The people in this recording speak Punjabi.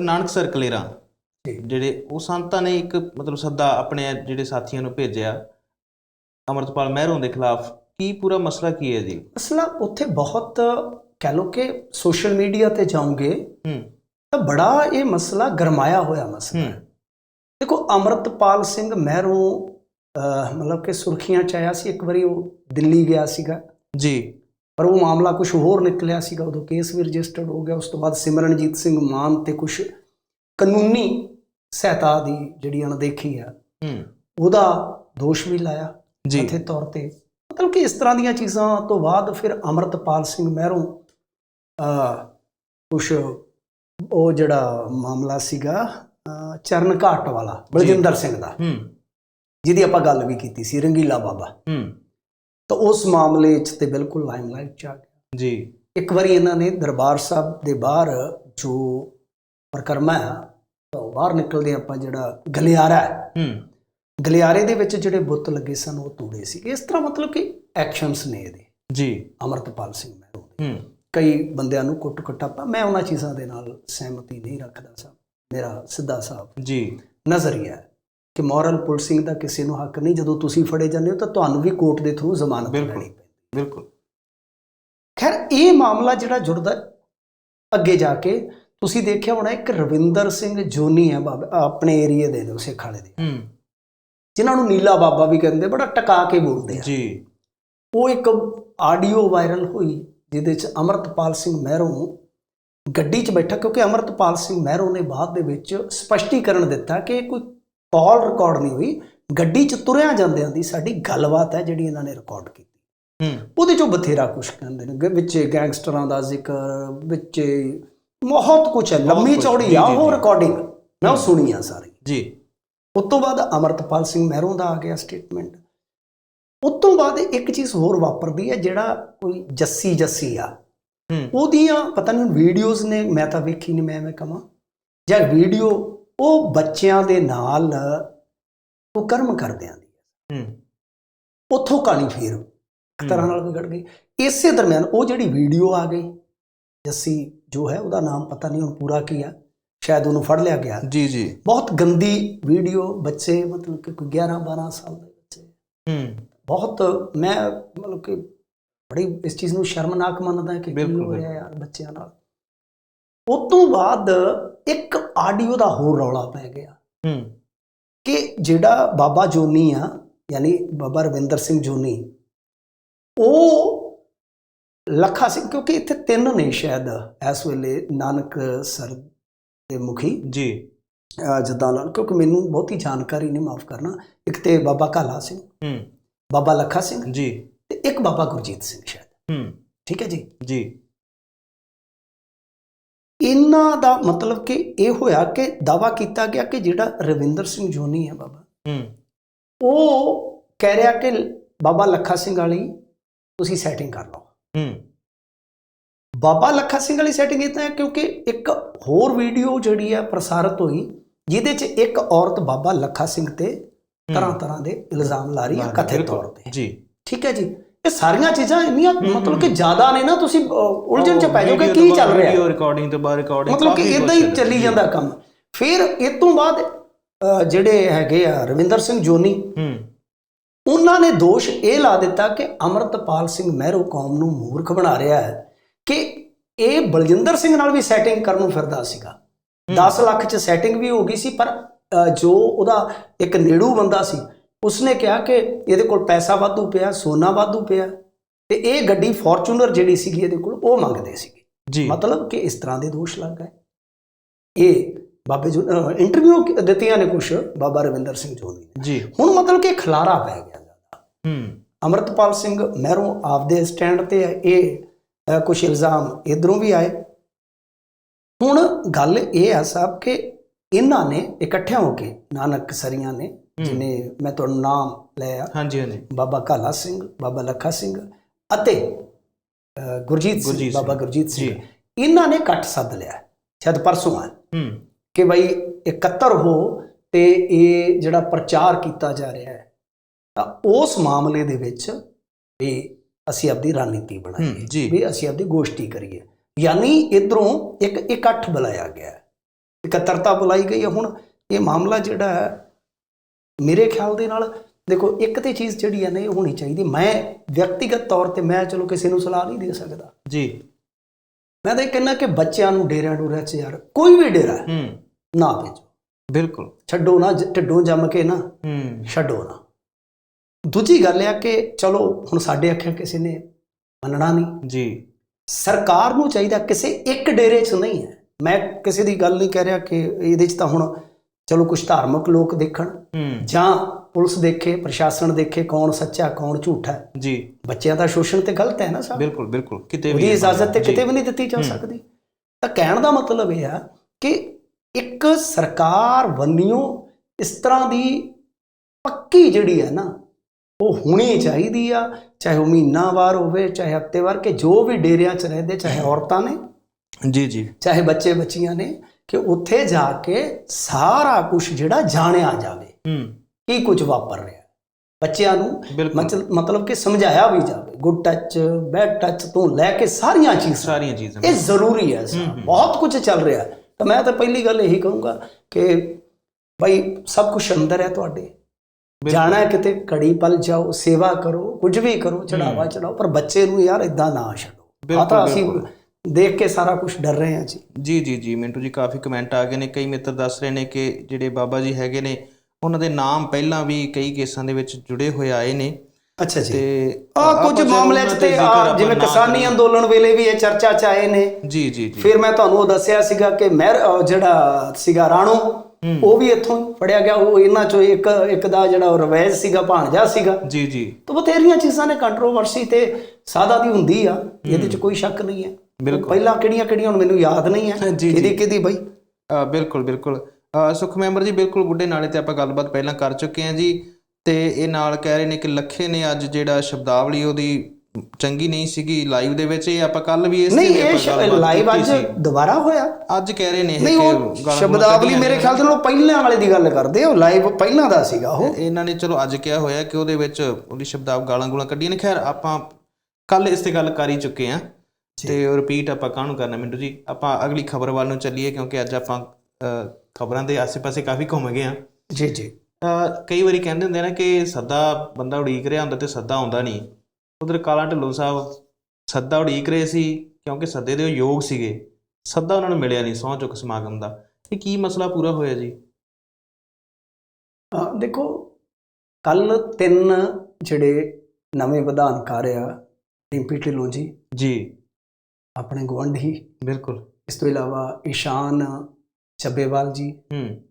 ਨਾਨਕ ਸਰ ਕਲੇਰਾ। ਜਿਹੜੇ ਉਹ ਸੰਤਾਂ ਨੇ ਇੱਕ ਮਤਲਬ ਸੱਦਾ ਆਪਣੇ ਜਿਹੜੇ ਸਾਥੀਆਂ ਨੂੰ ਭੇਜਿਆ ਅਮਰਤਪਾਲ ਮਹਿਰੋਂ ਦੇ ਖਿਲਾਫ। ਕੀ ਪੂਰਾ ਮਸਲਾ ਕੀ ਹੈ ਜੀ? ਮਸਲਾ ਉੱਥੇ ਬਹੁਤ ਕਹਿ ਲੋ ਕਿ ਸੋਸ਼ਲ ਮੀਡੀਆ ਤੇ ਜਾਓਗੇ ਹੂੰ। ਤਾਂ ਬੜਾ ਇਹ ਮਸਲਾ ਗਰਮਾਇਆ ਹੋਇਆ ਮਸਲਾ ਦੇਖੋ ਅਮਰਤਪਾਲ ਸਿੰਘ ਮਹਿਰੋਂ ਮਤਲਬ ਕਿ ਸੁਰਖੀਆਂ ਚ ਆਇਆ ਸੀ ਇੱਕ ਵਾਰੀ ਉਹ ਦਿੱਲੀ ਗਿਆ ਸੀਗਾ। ਜੀ। ਪਰ ਉਹ ਮਾਮਲਾ ਕੁਝ ਹੋਰ ਨਿਕਲਿਆ ਸੀਗਾ ਉਦੋਂ ਕੇਸ ਵੀ ਰਜਿਸਟਰਡ ਹੋ ਗਿਆ ਉਸ ਤੋਂ ਬਾਅਦ ਸਿਮਰਨਜੀਤ ਸਿੰਘ ਮਾਨ ਤੇ ਕੁਝ ਕਾਨੂੰਨੀ ਸਹਾਇਤਾ ਦੀ ਜਿਹੜੀ ਅਣਦੇਖੀ ਆ ਹੂੰ। ਉਹਦਾ ਦੋਸ਼ ਵੀ ਲਾਇਆ ਜੀ। ਕਥਿਤ ਤੌਰ ਤੇ। ਮਤਲਬ ਕਿ ਇਸ ਤਰ੍ਹਾਂ ਦੀਆਂ ਚੀਜ਼ਾਂ ਤੋਂ ਬਾਅਦ ਫਿਰ ਅਮਰਤਪਾਲ ਸਿੰਘ ਮਹਿਰੋਂ ਅ ਕੁਛ ਉਹ ਜਿਹੜਾ ਮਾਮਲਾ ਸੀਗਾ ਚਰਨ ਘਾਟ ਵਾਲਾ ਬਲਜਿੰਦਰ ਸਿੰਘ ਦਾ। ਹੂੰ। ਜਿਹਦੀ ਆਪਾਂ ਗੱਲ ਵੀ ਕੀਤੀ ਸੀ ਰੰਗੀਲਾ ਬਾਬਾ। ਹੂੰ। ਤਾਂ ਉਸ ਮਾਮਲੇ 'ਚ ਤੇ ਬਿਲਕੁਲ ਲਾਈਮਲਾਈਟ 'ਚ ਆ ਗਿਆ। ਜੀ। ਇੱਕ ਵਾਰੀ ਇਹਨਾਂ ਨੇ ਦਰਬਾਰ ਸਾਹਿਬ ਦੇ ਬਾਹਰ ਜੋ ਪ੍ਰਕਰਮਾ ਹੈ ਤਾਂ ਬਾਹਰ ਨਿਕਲਦੇ ਆਪਾਂ ਜਿਹੜਾ ਗਲਿਆਰਾ ਹੈ। ਹੂੰ। ਗਲਿਆਰੇ ਦੇ ਵਿੱਚ ਜਿਹੜੇ ਬੁੱਤ ਲੱਗੇ ਸਨ ਉਹ ਤੋੜੇ ਸੀ। ਇਸ ਤਰ੍ਹਾਂ ਮਤਲਬ ਕਿ ਐਕਸ਼ਨਸ ਨੇ ਇਹਦੇ। ਜੀ। ਅਮਰਤਪਾਲ ਸਿੰਘ ਮਹਿਰੋਂ ਹੂੰ। ਕਈ ਬੰਦਿਆਂ ਨੂੰ ਕੁੱਟ ਕਟਾਪਾ ਮੈਂ ਉਹਨਾਂ ਚੀਜ਼ਾਂ ਦੇ ਨਾਲ ਸਹਿਮਤੀ ਨਹੀਂ ਰੱਖਦਾ ਸਾਂ ਮੇਰਾ ਸਿੱਧਾ ਸਾਫ਼ ਜੀ। ਨਜ਼ਰੀਆ ਕਿ ਮੋਰਲ ਪੁਲਿਸਿੰਗ ਦਾ ਕਿਸੇ ਨੂੰ ਹੱਕ ਨਹੀਂ ਜਦੋਂ ਤੁਸੀਂ ਫੜੇ ਜਾਂਦੇ ਹੋ ਤਾਂ ਤੁਹਾਨੂੰ ਵੀ ਕੋਰਟ ਦੇ ਥਰੂ ਜ਼ਮਾਨਤ ਬਿਲਕੁਲ। ਲੈਣੀ ਪੈਂਦੀ ਬਿਲਕੁਲ। ਖੈਰ ਇਹ ਮਾਮਲਾ ਜਿਹੜਾ ਜੁੜਦਾ ਅੱਗੇ ਜਾ ਕੇ ਤੁਸੀਂ ਦੇਖਿਆ ਹੋਣਾ ਇੱਕ ਰਵਿੰਦਰ ਸਿੰਘ ਜੋਨੀ ਹੈ ਬਾਬਾ ਆਪਣੇ ਏਰੀਏ ਦੇ ਨੇ ਉਸੇ ਖਾਲੇ ਦੇ। ਹੂੰ। ਜਿਨ੍ਹਾਂ ਨੂੰ ਨੀਲਾ ਬਾਬਾ ਵੀ ਕਹਿੰਦੇ ਬੜਾ ਟਕਾ ਕੇ ਬੋਲਦੇ ਆ। ਜੀ। ਉਹ ਇੱਕ ਆਡੀਓ ਵਾਇਰਲ ਹੋਈ ਜਿਹਦੇ ਚ ਅਮਰਤਪਾਲ ਸਿੰਘ ਮਹਿਰੋਂ ਗੱਡੀ 'ਚ ਬੈਠਾ ਕਿਉਂਕਿ ਅਮਰਤਪਾਲ ਸਿੰਘ ਮਹਿਰੋਂ ਨੇ ਬਾਅਦ ਦੇ ਵਿੱਚ ਸਪਸ਼ਟੀਕਰਨ ਦਿੱਤਾ ਕਿ ਕੋਈ ਕਾਲ ਰਿਕਾਰਡ ਨਹੀਂ ਹੋਈ ਗੱਡੀ 'ਚ ਤੁਰਿਆ ਜਾਂਦਿਆਂ ਦੀ ਸਾਡੀ ਗੱਲਬਾਤ ਹੈ ਜਿਹੜੀ ਇਹਨਾਂ ਨੇ ਰਿਕਾਰਡ ਕੀਤੀ। ਹੂੰ। ਉਹਦੇ 'ਚੋਂ ਬਥੇਰਾ ਕੁਝ ਕਹਿੰਦੇ ਨੇ ਵਿੱਚ ਗੈਂਗਸਟਰਾਂ ਦਾ ਜ਼ਿਕਰ ਵਿੱਚ ਬਹੁਤ ਕੁਝ ਹੈ ਲੰਮੀ ਚੌੜੀ ਆ ਉਹ। ਰਿਕਾਰਡਿੰਗ ਮੈਂ ਉਹ ਸੁਣੀ ਆ ਸਾਰੀ। ਜੀ। ਉਸ ਤੋਂ ਬਾਅਦ ਅਮਰਤਪਾਲ ਸਿੰਘ ਮਹਿਰੋਂ ਦਾ ਆ ਗਿਆ ਸਟੇਟਮੈਂਟ ਉਸ ਤੋਂ ਬਾਅਦ ਇੱਕ ਚੀਜ਼ ਹੋਰ ਵਾਪਰਦੀ ਹੈ ਜਿਹੜਾ ਕੋਈ ਜੱਸੀ ਜੱਸੀ ਆ ਉਹਦੀਆਂ ਪਤਾ ਨਹੀਂ ਵੀਡੀਓਜ਼ ਨੇ ਮੈਂ ਤਾਂ ਵੇਖੀ ਨਹੀਂ ਮੈਂ ਮੈਂ ਕਹਾਂ ਜਾਂ ਵੀਡੀਓ ਉਹ ਬੱਚਿਆਂ ਦੇ ਨਾਲ ਉਹ ਕਰਮ ਕਰਦਿਆਂ ਦੀ। ਹੂੰ। ਉੱਥੋਂ ਕਹਾਣੀ ਫੇਰ ਇੱਕ ਤਰ੍ਹਾਂ ਨਾਲ ਵਿਗੜ ਗਈ। ਇਸੇ ਦਰਮਿਆਨ ਉਹ ਜਿਹੜੀ ਵੀਡੀਓ ਆ ਗਈ ਜੱਸੀ ਜੋ ਹੈ ਉਹਦਾ ਨਾਮ ਪਤਾ ਨਹੀਂ ਹੁਣ ਪੂਰਾ ਕੀ ਆ ਸ਼ਾਇਦ ਉਹਨੂੰ ਫੜ ਲਿਆ ਗਿਆ। ਜੀ ਜੀ। ਬਹੁਤ ਗੰਦੀ ਵੀਡੀਓ ਬੱਚੇ ਮਤਲਬ ਕਿ ਕੋਈ 11 12 ਸਾਲ ਦੇ ਬੱਚੇ। ਹੂੰ। ਬਹੁਤ ਮੈਂ ਮਤਲਬ ਕਿ ਬੜੀ ਇਸ ਚੀਜ਼ ਨੂੰ ਸ਼ਰਮਨਾਕ ਮੰਨਦਾ ਕਿ ਕੀ ਹੋ ਰਿਹਾ ਯਾਰ ਬੱਚਿਆਂ ਨਾਲ। ਉਸ ਤੋਂ ਬਾਅਦ ਇੱਕ ਆਡੀਓ ਦਾ ਹੋਰ ਰੌਲਾ ਪੈ ਗਿਆ। ਹੂੰ। ਕਿ ਜਿਹੜਾ ਬਾਬਾ ਜੋਨੀ ਆ ਯਾਨੀ ਬਾਬਾ ਰਵਿੰਦਰ ਸਿੰਘ ਜੋਨੀ ਉਹ ਲੱਖਾ ਸਿੰਘ ਕਿਉਂਕਿ ਇੱਥੇ ਤਿੰਨ ਨੇ ਸ਼ਾਇਦ ਇਸ ਵੇਲੇ ਨਾਨਕ ਸਰ ਦੇ ਮੁਖੀ। ਜੀ। ਜਿੱਦਾਂ ਲਾ ਲਓ, ਕਿਉਂਕਿ ਮੈਨੂੰ ਬਹੁਤੀ ਜਾਣਕਾਰੀ ਨਹੀਂ ਮਾਫ ਕਰਨਾ। ਇੱਕ ਤੇ ਬਾਬਾ ਕਾਲਾ ਸਿੰਘ। ਹੂੰ। ਬਾਬਾ ਲੱਖਾ ਸਿੰਘ। ਜੀ। ਤੇ ਇੱਕ ਬਾਬਾ ਗੁਰਜੀਤ ਸਿੰਘ ਸ਼ਾਇਦ। ਹੂੰ। ਠੀਕ ਹੈ ਜੀ? ਜੀ। ਇਹਨਾਂ ਦਾ ਮਤਲਬ ਕਿ ਇਹ ਹੋਇਆ ਕਿ ਦਾਵਾ ਕੀਤਾ ਗਿਆ ਕਿ ਜਿਹੜਾ ਰਵਿੰਦਰ ਸਿੰਘ ਜੋਨੀ ਹੈ ਬਾਬਾ ਹੂੰ। ਉਹ ਕਹਿ ਰਿਹਾ ਕਿ ਬਾਬਾ ਲੱਖਾ ਸਿੰਘ ਵਾਲੀ ਤੁਸੀਂ ਸੈਟਿੰਗ ਕਰ ਲਓ। ਹੂੰ। ਬਾਬਾ ਲੱਖਾ ਸਿੰਘ ਵਾਲੀ ਸੈਟਿੰਗ ਇਹ ਤਾਂ ਹੈ ਕਿਉਂਕਿ ਇੱਕ ਹੋਰ ਵੀਡੀਓ ਜਿਹੜੀ ਹੈ ਪ੍ਰਸਾਰਿਤ ਹੋਈ ਜਿਹਦੇ 'ਚ ਇੱਕ ਔਰਤ ਬਾਬਾ ਲੱਖਾ ਸਿੰਘ ਤੇ ਤਰ੍ਹਾਂ ਤਰ੍ਹਾਂ ਦੇ ਇਲਜ਼ਾਮ ਲਾ ਰਹੀ ਹੈ ਕਥਿਤ ਤੌਰ ਤੇ। ਜੀ। ਠੀਕ ਹੈ ਜੀ? ਇਹ ਸਾਰੀਆਂ ਚੀਜ਼ਾਂ ਇੰਨੀਆਂ ਮਤਲਬ। ਕਿ ਜ਼ਿਆਦਾ ਨੇ ਨਾ ਤੁਸੀਂ ਉਲਝਣ ਚ ਪੈ ਜਾਓਗੇ ਕੀ ਚੱਲ ਰਿਹਾ। ਵੀਡੀਓ ਹੈ ਰਿਕਾਰਡਿੰਗ ਤੋਂ ਬਾਅਦ ਰਿਕਾਰਡਿੰਗ ਮਤਲਬ ਕਿ ਇਦਾਂ ਹੀ ਚੱਲੀ ਜਾਂਦਾ ਕੰਮ। ਫਿਰ ਇਹ ਤੋਂ ਬਾਅਦ ਜਿਹੜੇ ਹੈਗੇ ਆ ਰਵਿੰਦਰ ਸਿੰਘ ਜੋਨੀ ਹੂੰ। ਉਹਨਾਂ ਨੇ ਦੋਸ਼ ਇਹ ਲਾ ਦਿੱਤਾ ਕਿ ਅਮਰਤਪਾਲ ਸਿੰਘ ਮਹਿਰੋ ਕੌਮ ਨੂੰ ਮੂਰਖ ਬਣਾ ਰਿਹਾ ਹੈ ਕਿ ਇਹ ਬਲਜਿੰਦਰ ਸਿੰਘ ਨਾਲ ਵੀ ਸੈਟਿੰਗ ਕਰਨ ਨੂੰ ਫਿਰਦਾ ਸੀਗਾ। 10 ਲੱਖ ਚ ਸੈਟਿੰਗ ਵੀ ਹੋ ਗਈ ਸੀ ਪਰ ਜੋ ਉਹਦਾ ਇੱਕ ਨੇੜੂ ਬੰਦਾ ਸੀ ਉਸਨੇ ਕਿਹਾ ਕਿ ਇਹਦੇ ਕੋਲ ਪੈਸਾ ਵਾਧੂ ਪਿਆ ਸੋਨਾ ਵਾਧੂ ਪਿਆ ਤੇ ਇਹ ਗੱਡੀ ਫੋਰਚੂਨਰ ਜਿਹੜੀ ਸੀਗੀ ਇਹਦੇ ਕੋਲ ਉਹ ਮੰਗਦੇ ਸੀਗੇ। ਜੀ। ਮਤਲਬ ਕਿ ਇਸ ਤਰ੍ਹਾਂ ਦੇ ਦੋਸ਼ ਲੱਗ ਗਏ। ਇਹ ਬਾਬੇ ਜੋ ਇੰਟਰਵਿਊ ਦਿੱਤੀਆਂ ਨੇ ਕੁਛ ਬਾਬਾ ਰਵਿੰਦਰ ਸਿੰਘ ਜੋਨੀ ਨੇ। ਜੀ। ਹੁਣ ਮਤਲਬ ਕਿ ਖਲਾਰਾ ਪੈ ਗਿਆ। ਜ਼ਿਆਦਾ ਹੂੰ। ਅਮਰਤਪਾਲ ਸਿੰਘ ਮਹਿਰੋਂ ਆਪਦੇ ਸਟੈਂਡ ਤੇ ਹੈ ਇਹ ਕੁਛ ਇਲਜ਼ਾਮ ਇਧਰੋਂ ਵੀ ਆਏ। ਹੁਣ ਗੱਲ ਇਹ ਆ ਸਾਹਿਬ ਕਿ ਇਹਨਾਂ ਨੇ ਇਕੱਠਿਆਂ ਹੋ ਕੇ ਨਾਨਕ ਸਰੀਆਂ ਨੇ ਜਿਨੇ ਮੈਂ ਤੁਹਾਨੂੰ ਨਾਮ ਲਿਆ। ਹਾਂਜੀ ਹਾਂਜੀ। ਬਾਬਾ ਕਾਲਾ ਸਿੰਘ ਬਾਬਾ ਲੱਖਾ ਸਿੰਘ ਅਤੇ ਗੁਰਜੀਤ ਸਿੰਘ। ਬਾਬਾ ਗੁਰਜੀਤ ਸਿੰਘ। ਇਹਨਾਂ ਨੇ ਇਕੱਠ ਸੱਦ ਲਿਆ। ਸ਼ਾਇਦ ਪਰਸੋਂ ਆ। ਹੂੰ। ਕਿ ਬਈ ਇਕੱਤਰ ਹੋ ਤੇ ਇਹ ਜਿਹੜਾ ਪ੍ਰਚਾਰ ਕੀਤਾ ਜਾ ਰਿਹਾ ਹੈ ਤਾਂ ਉਸ ਮਾਮਲੇ ਦੇ ਵਿੱਚ ਵੀ ਅਸੀਂ ਆਪਦੀ ਰਣਨੀਤੀ ਬਣਾਈਏ। ਵੀ ਅਸੀਂ ਆਪਦੀ ਗੋਸ਼ਟੀ ਕਰੀਏ। ਯਾਨੀ ਇਧਰੋਂ ਇੱਕ ਇਕੱਠ ਬੁਲਾਇਆ ਗਿਆ। ਇਕੱਤਰਤਾ ਬੁਲਾਈ ਗਈ ਹੈ। ਹੁਣ ਇਹ ਮਾਮਲਾ ਜਿਹੜਾ ਹੈ ਮੇਰੇ ਖਿਆਲ ਦੇ ਨਾਲ ਦੇਖੋ ਇੱਕ ਤੇ ਚੀਜ਼ ਜਿਹੜੀ ਹੈ ਨਾ ਇਹ ਹੋਣੀ ਚਾਹੀਦੀ। ਮੈਂ ਵਿਅਕਤੀਗਤ ਤੌਰ ਤੇ ਮੈਂ ਚਲੋ ਕਿਸੇ ਨੂੰ ਸਲਾਹ ਨਹੀਂ ਦੇ ਸਕਦਾ। ਜੀ। ਮੈਂ ਤਾਂ ਇਹ ਕਹਿੰਦਾ ਕਿ ਬੱਚਿਆਂ ਨੂੰ ਡੇਰਿਆਂ ਡੂਰਿਆਂ 'ਚ ਯਾਰ ਕੋਈ ਵੀ ਡੇਰਾ ਹੈ, ਹੂੰ। ਨਾ ਭੇਜੋ। ਬਿਲਕੁਲ। ਛੱਡੋ ਨਾ ਢਿੱਡੋਂ ਜੰਮ ਕੇ ਨਾ ਹੂੰ। ਛੱਡੋ ਨਾ। ਦੂਜੀ ਗੱਲ ਇਹ ਆ ਕਿ ਚਲੋ ਹੁਣ ਸਾਡੇ ਅੱਖਾਂ ਕਿਸੇ ਨੇ ਮੰਨਣਾ ਨਹੀਂ। ਜੀ। ਸਰਕਾਰ ਨੂੰ ਚਾਹੀਦਾ ਕਿਸੇ ਇੱਕ ਡੇਰੇ 'ਚ ਨਹੀਂ ਹੈ। ਮੈਂ ਕਿਸੇ ਦੀ ਗੱਲ ਨਹੀਂ ਕਹਿ ਰਿਹਾ ਕਿ ਇਹਦੇ 'ਚ ਤਾਂ ਹੁਣ ਚਲੋ ਕੁਝ ਧਾਰਮਿਕ ਲੋਕ ਦੇਖਣ ਜਾਂ ਪੁਲਿਸ ਦੇਖੇ ਪ੍ਰਸ਼ਾਸਨ ਦੇਖੇ ਕੌਣ ਸੱਚਾ ਕੌਣ ਝੂਠਾ। ਹੈ ਜੀ। ਬੱਚਿਆਂ ਦਾ ਸ਼ੋਸ਼ਣ ਤੇ ਗਲਤ ਹੈ ਨਾ ਸਾਹਿਬ ਬਿਲਕੁਲ ਬਿਲਕੁਲ। ਕਿਤੇ ਵੀ ਇਜਾਜ਼ਤ ਤੇ ਕਿਤੇ ਵੀ ਨਹੀਂ ਦਿੱਤੀ ਜਾ ਸਕਦੀ। ਤਾਂ ਕਹਿਣ ਦਾ ਮਤਲਬ ਇਹ ਆ ਕਿ ਇੱਕ ਸਰਕਾਰ ਵੰਨਿਓ ਇਸ ਤਰ੍ਹਾਂ ਦੀ ਪੱਕੀ ਜਿਹੜੀ ਹੈ ਨਾ ਉਹ ਹੋਣੀ ਚਾਹੀਦੀ ਆ ਚਾਹੇ ਉਹ ਮਹੀਨਾਵਾਰ ਹੋਵੇ ਚਾਹੇ ਹਫ਼ਤੇਵਾਰ ਕਿ ਜੋ ਵੀ ਡੇਰਿਆਂ 'ਚ ਰਹਿੰਦੇ ਚਾਹੇ ਔਰਤਾਂ ਨੇ ਜੀ ਜੀ। ਚਾਹੇ ਬੱਚੇ ਬੱਚੀਆਂ ਨੇ ਕਿ ਉੱਥੇ ਜਾ ਕੇ ਸਾਰਾ ਕੁਝ ਜਿਹੜਾ ਜਾਣਿਆ ਜਾਵੇ। ਹੂੰ। ਕੀ ਕੁਝ ਵਾਪਰ ਰਿਹਾ। ਬੱਚਿਆਂ ਨੂੰ ਮਤਲਬ ਕਿ ਸਮਝਾਇਆ ਵੀ ਜਾਵੇ। ਗੁੱਡ ਟੱਚ ਬੈਡ ਟੱਚ ਤੋਂ ਲੈ ਕੇ ਸਾਰੀਆਂ ਚੀਜ਼ਾਂ। ਸਾਰੀਆਂ ਚੀਜ਼ਾਂ। ਇਹ ਜ਼ਰੂਰੀ ਹੈ ਬਹੁਤ ਕੁਝ ਚੱਲ ਰਿਹਾ। ਤਾਂ ਮੈਂ ਤਾਂ ਪਹਿਲੀ ਗੱਲ ਇਹੀ ਕਹੂੰਗਾ ਕਿ ਭਾਈ ਸਭ ਕੁਝ ਅੰਦਰ ਹੈ ਤੁਹਾਡੇ। ਜਾਣਾ ਕਿਤੇ ਕੜੀ ਪਲ ਜਾਓ ਸੇਵਾ ਕਰੋ ਕੁਝ ਵੀ ਕਰੋ ਚੜਾਵਾ ਚੜਾਓ ਪਰ ਬੱਚੇ ਨੂੰ ਯਾਰ ਇਦਾਂ ਨਾ ਛੱਡੋ। ਆ ਤਾਂ ਅਸੀਂ। ਦੇਖ ਕੇ ਸਾਰਾ ਕੁਝ ਡਰ ਰਹੇ ਹਾਂ ਜੀ। ਜੀ ਜੀ ਜੀ ਮਿੰਟੂ ਜੀ ਕਾਫੀ ਕਮੈਂਟ ਆ ਗਏ ਨੇ। ਕਈ ਮਿੱਤਰ ਦੱਸ ਰਹੇ ਨੇ ਕਿ ਜਿਹੜੇ ਬਾਬਾ ਜੀ ਹੈਗੇ ਨੇ ਉਹਨਾਂ ਦੇ ਨਾਮ ਪਹਿਲਾਂ ਵੀ ਕਈ ਕੇਸਾਂ ਦੇ ਵਿੱਚ ਜੁੜੇ ਹੋਏ ਆਏ ਨੇ। ਅੱਛਾ ਜੀ। ਤੇ ਆ ਕੁਝ ਮਾਮਲਿਆਂ 'ਚ ਤੇ ਆਪਾਂ ਜਿਵੇਂ ਕਿਸਾਨੀ। ਅੰਦੋਲਨ ਵੇਲੇ ਵੀ ਇਹ ਚਰਚਾ 'ਚ ਆਏ ਨੇ। ਜੀ ਜੀ ਜੀ। ਫਿਰ ਮੈਂ ਤੁਹਾਨੂੰ ਉਹ ਦੱਸਿਆ ਸੀਗਾ ਕਿ ਮਹਿਰ ਜਿਹੜਾ ਸੀਗਾ ਰਾਣੋ ਉਹ ਵੀ ਇੱਥੋਂ ਫੜਿਆ ਗਿਆ। ਉਹ ਇਹਨਾਂ ਚੋਂ ਇੱਕ ਇੱਕ ਦਾ ਜਿਹੜਾ ਰਵੈਜ਼ ਸੀਗਾ ਭਾਣਜਾ ਸੀਗਾ। ਜੀ ਜੀ। ਤਾਂ ਬਥੇਰੀਆਂ ਚੀਜ਼ਾਂ ਨੇ ਕੰਟਰੋਵਰਸੀ ਤੇ ਸਾਦਾ ਦੀ ਹੁੰਦੀ ਆ। ਇਹਦੇ 'ਚ ਕੋਈ ਸ਼ੱਕ ਨਹੀਂ ਹੈ। ਬਿਲਕੁਲ। ਪਹਿਲਾਂ ਕਿਹੜੀਆਂ ਕਿਹੜੀਆਂ ਹੁਣ ਮੈਨੂੰ ਯਾਦ ਨਹੀਂ ਹੈ। ਕਿਹਦੀ ਕਿਹਦੀ ਬਈ? ਬਿਲਕੁਲ ਬਿਲਕੁਲ। ਸੁਖ ਮੈਂਬਰ ਜੀ ਬਿਲਕੁਲ ਬੁੱਢੇ ਨਾਲੇ ਤੇ ਆਪਾਂ ਗੱਲਬਾਤ ਪਹਿਲਾਂ ਕਰ ਚੁੱਕੇ ਹਾਂ ਜੀ। ਤੇ ਇਹ ਨਾਲ ਕਹਿ ਰਹੇ ਨੇ ਕਿ ਲੱਖੇ ਨੇ ਅੱਜ ਜਿਹੜਾ ਸ਼ਬਦਾਵਲੀ ਉਹਦੀ ਚੰਗੀ ਨਹੀਂ ਸੀਗੀ ਲਾਈਵ ਦੇ ਵਿੱਚ। ਇਹ ਆਪਾਂ ਕੱਲ ਵੀ ਇਸ ਨਹੀਂ ਤੇ ਇਹ ਲਾਈਵ ਅੱਜ। ਦੁਬਾਰਾ ਹੋਇਆ। ਅੱਜ ਕਹਿ ਰਹੇ ਨੇ ਇਹ ਕਿ ਸ਼ਬਦਾਵਲੀ ਮੇਰੇ। ਖਿਆਲ ਨਾਲ ਪਹਿਲਾਂ ਵਾਲੇ ਦੀ ਗੱਲ ਕਰਦੇ ਆ ਉਹ ਲਾਈਵ ਪਹਿਲਾਂ ਦਾ ਸੀਗਾ ਉਹ। ਇਹਨਾਂ ਨੇ ਚਲੋ ਅੱਜ ਕਿਹਾ ਹੋਇਆ ਕਿ ਉਹਦੇ ਵਿੱਚ ਉਹਦੀ ਸ਼ਬਦਾਵ ਗਾਲਾਂ ਗੂਲਾਂ ਕੱਢੀਆਂ ਨੇ। ਖੈਰ ਆਪਾਂ ਕੱਲ ਇਸ ਤੇ ਗੱਲ ਕਰ ਹੀ ਚੁੱਕੇ ਹਾਂ। ਤੇ ਰਿਪੀਟ ਆਪਾਂ ਕਾਹਨੂੰ ਕਰਨਾ ਮਿੰਟੂ ਜੀ? ਆਪਾਂ ਅਗਲੀ ਖਬਰ ਵੱਲ ਨੂੰ ਚੱਲੀਏ ਕਿਉਂਕਿ ਅੱਜ ਆਪਾਂ ਖਬਰਾਂ ਦੇ ਆਸੇ-ਪਾਸੇ ਕਾਫੀ ਘੁੰਮ ਗਏ ਹਾਂ। ਜੀ ਜੀ। ਕਈ ਵਾਰੀ ਕਹਿੰਦੇ ਹੁੰਦੇ ਨੇ ਕਿ ਸੱਦਾ ਬੰਦਾ ਉਡੀਕ ਰਿਹਾ ਹੁੰਦਾ ਤੇ ਸੱਦਾ ਆਉਂਦਾ ਨਹੀਂ। ਉਧਰ ਕਾਲਾ ਢਿੱਲੋਂ ਸਾਹਿਬ ਸੱਦਾ ਉਡੀਕ ਰਹੇ ਸੀ ਕਿਉਂਕਿ ਸੱਦੇ ਦੇ ਉਹ ਯੋਗ ਸੀਗੇ। ਸੱਦਾ ਉਹਨਾਂ ਨੂੰ ਮਿਲਿਆ ਨਹੀਂ ਸਹੁੰ ਚੁੱਕ ਸਮਾਗਮ ਦਾ। ਇਹ ਕੀ ਮਸਲਾ ਪੂਰਾ ਹੋਇਆ ਜੀ? ਦੇਖੋ ਕੱਲ ਤਿੰਨ ਜਿਹੜੇ ਨਵੇਂ ਵਿਧਾਨਕਾਰ ਆ ਡਿੰਪੀ ਢਿੱਲੋਂ ਜੀ। ਜੀ। ਆਪਣੇ ਗੁਆਂਢੀ। ਬਿਲਕੁਲ। ਇਸ ਤੋਂ ਇਲਾਵਾ ਈਸ਼ਾਨ ਚੱਬੇਵਾਲ ਜੀ। ਹੂੰ।